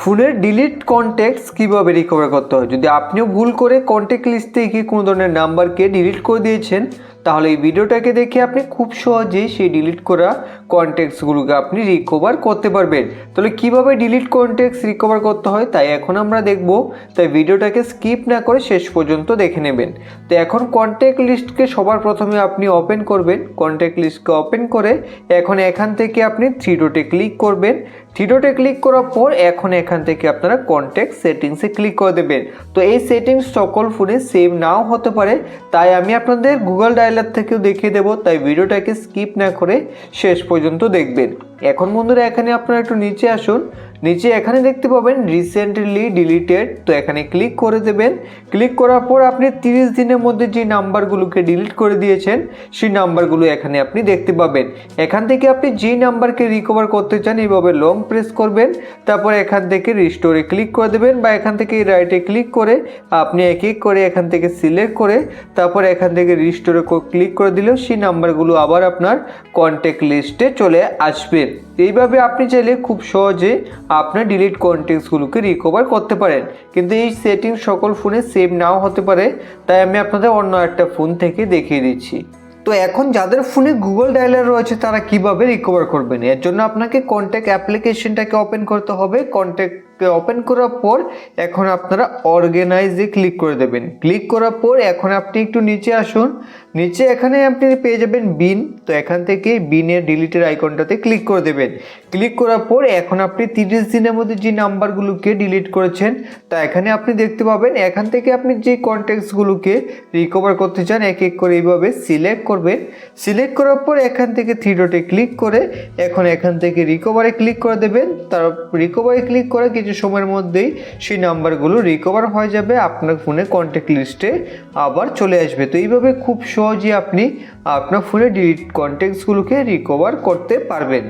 ফোনের delete contacts কীভাবে recover করতে হয়? যদি আপনিও ভুল করে কন্ট্যাক্ট লিস্ট থেকে কোনো ধরনের নাম্বারকে ডিলিট করে দিয়েছেন, তাহলে এই ভিডিওটাকে দেখে আপনি খুব সহজেই সেই ডিলিট করা কন্ট্যাক্টসগুলোকে আপনি রিকভার করতে পারবেন। তাহলে কীভাবে ডিলিট কন্ট্যাক্টস রিকভার করতে হয়? তাই এখন আমরা দেখব। তাই ভিডিওটাকে স্কিপ না করে শেষ পর্যন্ত দেখে নেবেন। তো এখন কন্ট্যাক্ট লিস্টকে সবার প্রথমে আপনি ওপেন করবেন। কন্ট্যাক্ট লিস্টকে ওপেন করে এখন এখান থেকে আপনি থ্রি ডটে ক্লিক করবেন। থ্রি ডটে ক্লিক করার পর এখন এখান থেকে আপনারা কন্ট্যাক্ট সেটিংসে ক্লিক করে দেবেন। তো এই সেটিংস সকল ফোনে সেভ নাও হতে পারে। তাই আমি আপনাদের গুগল ডায়লার থেকেও দেখিয়ে দেবো। তাই ভিডিওটাকে স্কিপ না করে শেষ পর্যন্ত দেখবেন। এখন বন্ধুরা এখানে আপনারা একটু নিচে আসুন। নিচে এখানে দেখতে পাবেন রিসেন্টলি ডিলিটেড তো এখানে ক্লিক করে দেবেন। ক্লিক করার পর আপনি তিরিশ দিনের মধ্যে যে নাম্বারগুলোকে ডিলিট করে দিয়েছেন, সেই নাম্বারগুলো এখানে আপনি দেখতে পাবেন। এখান থেকে আপনি যে নাম্বারকে রিকভার করতে চান, এইভাবে লং প্রেস করবেন। তারপর এখান থেকে রিস্টোরে ক্লিক করে দেবেন বা এখান থেকে রাইটে ক্লিক করে আপনি এক এক করে এখান থেকে সিলেক্ট করে তারপর এখান থেকে রিস্টোরে ক্লিক করে দিলেও সেই নাম্বারগুলো আবার আপনার কন্ট্যাক্ট লিস্টে চলে আসবে। এইভাবে আপনি চাইলে খুব সহজে আপনার ডিলিট কন্টেক্টসগুলোকে রিকভার করতে পারেন। কিন্তু এই সেটিং সকল ফোনে সেভ নাও হতে পারে। তাই আমি আপনাদের অন্য একটা ফোন থেকে দেখিয়ে দিচ্ছি। তো এখন যাদের ফোনে গুগল ডায়লার রয়েছে, তারা কীভাবে রিকভার করবেন? এর জন্য আপনাকে কন্ট্যাক্ট অ্যাপ্লিকেশনটাকে ওপেন করতে হবে। কন্ট্যাক্টকে ওপেন করার পর এখন আপনারা অর্গানাইজে ক্লিক করে দেবেন। ক্লিক করার পর এখন আপনি একটু নিচে আসুন। নিচে এখানে আপনি পেয়ে যাবেন বিন তো এখান থেকে বিনের ডিলিটের আইকনটাতে ক্লিক করে দেবেন। ক্লিক করার পর এখন আপনি তিরিশ দিনের মধ্যে যে নাম্বারগুলোকে ডিলিট করেছেন, তা এখানে আপনি দেখতে পাবেন। এখান থেকে আপনি যে কন্ট্যাক্টসগুলোকে রিকভার করতে চান, এক এক করে এইভাবে সিলেক্ট করবেন। সিলেক্ট করার পর এখান থেকে থ্রি ডটে ক্লিক করে এখন এখান থেকে রিকভারে ক্লিক করে দেবেন। তার রিকভারে ক্লিক করে কিছু সময়ের মধ্যেই সেই নাম্বারগুলো রিকভার হয়ে যাবে, আপনার ফোনে কন্ট্যাক্ট লিস্টে আবার চলে আসবে। তো এইভাবে খুব সহজে আপনি আপনার ফোনে ডিলিট কন্ট্যাক্টসগুলোকে রিকভার করতে পারবেন।